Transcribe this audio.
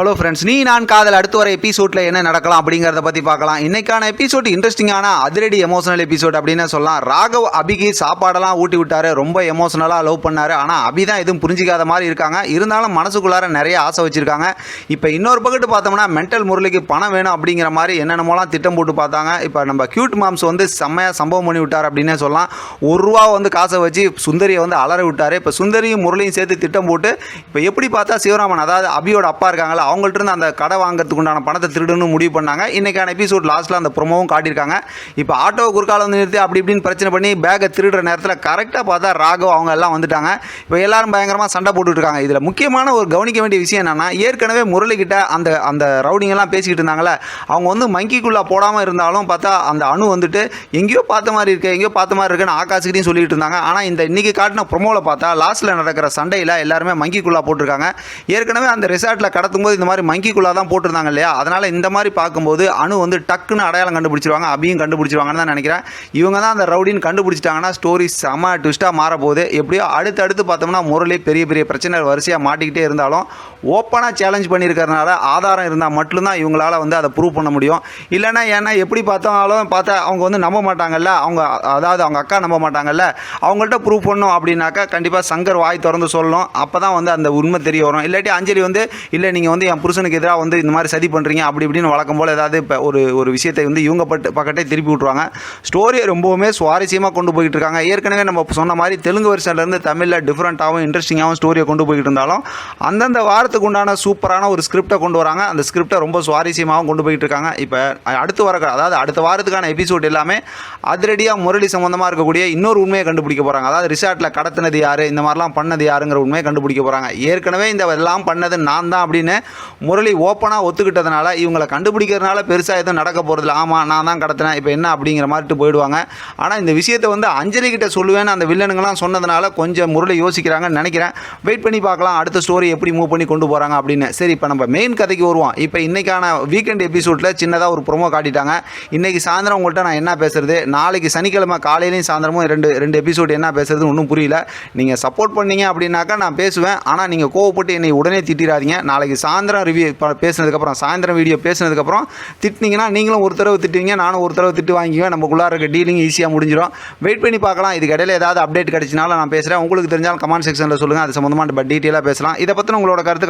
Hello friends நீ நான் காதல் அடுத்து வர எபிசோட்ல என்ன நடக்கலாம் அப்படிங்கிறத பற்றி பார்க்கலாம். இன்னைக்கான எபிசோட் இன்ட்ரெஸ்டிங்கான அதிரடி எமோஷனல் எபிசோட் அப்படின்னு சொல்லலாம். ராகவ் அபிக்கு சாப்பாடெல்லாம் ஊட்டி விட்டாரு. ரொம்ப எமோஷனலாக லவ் பண்ணாரு. ஆனால் அபி தான் எதுவும் புரிஞ்சிக்காத மாதிரி இருக்காங்க. இருந்தாலும் மனசுக்குள்ளார நிறைய ஆசை வச்சிருக்காங்க. இப்போ இன்னொரு பக்கத்து பார்த்தோம்னா மென்டல் முரளிக்கு பணம் வேணும் அப்படிங்கிற மாதிரி என்னென்னமோலாம் திட்டம் போட்டு பார்த்தாங்க. இப்போ நம்ம கியூட் மாம்ஸ் வந்து செம்மையாக சம்பவம் பண்ணி விட்டார் அப்படின்னே சொல்லலாம். ஒரு ரூபா வந்து காசை வச்சு சுந்தரியை வந்து அலற விட்டார். இப்போ சுந்தரியும் முரளியும் சேர்த்து திட்டம் போட்டு இப்போ எப்படி பார்த்தா சிவராமன் அதாவது அபியோட அப்பா இருக்காங்களா அவங்கள்ட்ட இருந்து அந்த கடை வாங்குறதுக்கு உண்டான பணத்தை திருடுன்னு முடிவு பண்ணாங்க. இன்றைக்கான எபிசோட் லாஸ்ட்டில் அந்த ப்ரொமோவும் காட்டியிருக்காங்க. இப்போ ஆட்டோவை குறுக்கால வந்து நிறுத்தி அப்படி இப்படின்னு பிரச்சனை பண்ணி பேக்கை திருடுற நேரத்தில் கரெக்டாக பார்த்தா ராகவ் அவங்க எல்லாம் வந்துட்டாங்க. இப்போ எல்லாரும் பயங்கரமாக சண்டை போட்டுட்ருக்காங்க. இதில் முக்கியமான ஒரு கவனிக்க வேண்டிய விஷயம் என்னென்னா ஏற்கனவே முரளிக்கிட்ட அந்த அந்த ரவுடிங்கெல்லாம் பேசிக்கிட்டு இருந்தாங்களே அவங்க வந்து மங்கிக்குள்ளே போடாமல் இருந்தாலும் பார்த்தா அந்த அணு வந்துட்டு எங்கேயோ பார்த்த மாதிரி இருக்கு எங்கேயோ பார்த்த மாதிரி இருக்குன்னு ஆகாசுக்கிட்டையும் சொல்லிட்டு இருந்தாங்க. ஆனால் இந்த இன்றைக்கி காட்டின ப்ரொமோவில் பார்த்தா லாஸ்ட்டில் நடக்கிற சண்டையில் எல்லாருமே மங்கிக்குள்ளே போட்டிருக்காங்க. ஏற்கனவே அந்த ரிசார்ட்டில் கடத்தும்போது இந்த மாதிரி மங்கிக்குள்ளா தான் போட்டிருந்தாங்க இல்லையா? அதனால் இந்த மாதிரி பார்க்கும்போது அணு வந்து டக்குன்னு அடையாளம் கண்டுபிடிச்சிருவாங்க அபியும் கண்டுபிடிச்சிருவாங்கன்னு தான் நினைக்கிறேன். இவங்க தான் அந்த ரவுடின்னு கண்டுபிடிச்சிட்டாங்கன்னா ஸ்டோரி செம ட்விஸ்ட்டாக மாறப்போகுது. எப்படியோ அடுத்தடுத்து பார்த்தோம்னா முரளி பெரிய பெரிய பிரச்சனை வரிசையாக மாட்டிக்கிட்டே இருந்தாலும் ஓப்பனாக சேலஞ்ச் பண்ணியிருக்கிறதுனால ஆதாரம் இருந்தால் மட்டும்தான் இவங்களால வந்து அதை ப்ரூவ் பண்ண முடியும். இல்லைன்னா ஏன்னா எப்படி பார்த்தாலும் பார்த்தா அவங்க வந்து நம்ப மாட்டாங்கல்ல. அவங்க அதாவது அவங்க அக்கா நம்ப மாட்டாங்கல்ல. அவங்கள்ட்ட ப்ரூவ் பண்ணோம் அப்படின்னாக்கா கண்டிப்பாக சங்கர் வாய் திறந்து சொல்லணும் அப்போ தான் வந்து அந்த உண்மை தெரிய வரும். இல்லாட்டி அஞ்சலி வந்து இல்லை நீங்கள் வந்து என் புருஷனுக்கு எதிராக வந்து இந்த மாதிரி சதி பண்ணுறீங்க அப்படி இப்படின்னு வழக்கம் போல் ஏதாவது இப்போ ஒரு ஒரு விஷயத்தை வந்து இவங்க பட்டு பக்கத்தே திருப்பி விட்ருவாங்க ஸ்டோரியை ரொம்பவுமே சுவாரஸ்யமாக கொண்டு போய்கிட்டு இருக்காங்க. ஏற்கனவே நம்ம சொன்ன மாதிரி தெலுங்கு வருஷத்துலேருந்து தமிழில் டிஃப்ரெண்ட்டாகவும் இன்ட்ரெஸ்டிங்காகவும் ஸ்டோரியை கொண்டு போய்கிட்டு இருந்தாலும் அந்தந்த படத்துக்கு உண்டான சூப்பரான ஒரு ஸ்கிரிப்டை கொண்டு வராங்க. அந்த ஸ்கிரிப்டை ரொம்ப சுவாரஸ்யமாகவும் கொண்டு போயிட்டு இருக்காங்க. இப்போ அடுத்து வர அதாவது அடுத்த வாரத்துக்கான எபிசோட் எல்லாமே அதிரடியாக முரளி சம்மந்தமாக இருக்கக்கூடிய இன்னொரு உண்மையை கண்டுபிடிக்க போகிறாங்க அதாவது ரிசார்ட்டில் கடத்தினது யார் இந்த மாதிரிலாம் பண்ணது யாருங்கிற உண்மையை கண்டுபிடிக்க போகிறாங்க ஏற்கனவே இந்த எல்லாம் பண்ணது நான் தான் அப்படின்னு முரளி ஓப்பனாக ஒத்துக்கிட்டதுனால இவங்களை கண்டுபிடிக்கிறதுனால பெருசாக எதுவும் நடக்க போகிறதில்ல ஆமாம் நான் தான் கடத்தினேன் இப்போ என்ன அப்படிங்கிற மாதிரிட்டு போயிடுவாங்க. ஆனால் இந்த விஷயத்தை வந்து அஞ்சலி கிட்ட சொல்லுவேன்னு அந்த வில்லனுங்கெல்லாம் சொன்னதுனால கொஞ்சம் முரளி யோசிக்கிறாங்கன்னு நினைக்கிறேன். வெயிட் பண்ணி பார்க்கலாம் அடுத்த ஸ்டோரி எப்படி மூவ் பண்ணி கொண்டு போகிறாங்க அப்படின்னு. சரி இப்போ நம்ம மெயின் கதைக்கு வருவோம். இப்போ இன்னைக்கான வீக்கெண்ட் எபிசோடில் சின்னதாக ஒரு ப்ரோமோ காட்டிட்டாங்க. இன்னைக்கு சாயந்தரம் உங்கள்கிட்ட நான் என்ன பேசுறது? நாளைக்கு சனிக்கிழமை காலையிலையும் சாயந்தரமும் ரெண்டு ரெண்டு எபிசோடு என்ன பேசுறது ஒன்றும் புரியல. நீங்கள் சப்போர்ட் பண்ணீங்க அப்படின்னாக்கா நான் பேசுவேன். ஆனால் நீங்கள் கோவப்பட்டு என்னை உடனே திட்டிடாதீங்க. நாளைக்கு சாயந்தரம் ரிவ்யூ பேசினதுக்கப்புறம் சாயந்தரம் வீடியோ பேசினதுக்கப்புறம் திட்டினீங்கன்னா நீங்களும் ஒரு தடவை திட்டுவீங்க நானும் ஒரு தடவை திட்டு வாங்கிக்குவேன். நமக்குள்ளார இருக்க டீலிங் ஈஸியாக முடிஞ்சிடும் வெயிட் பண்ணி பார்க்கலாம். இதுக்கு இடையில ஏதாவது அப்டேட் கிடச்சினாலும் நான் பேசுகிறேன் உங்களுக்கு தெரிஞ்சாலும் கமெண்ட் செக்ஷனில் சொல்லுங்கள் அது சம்மந்தமாக டீட்டெயிலாக பேசலாம். இதை பற்றின உங்களோட கருத்து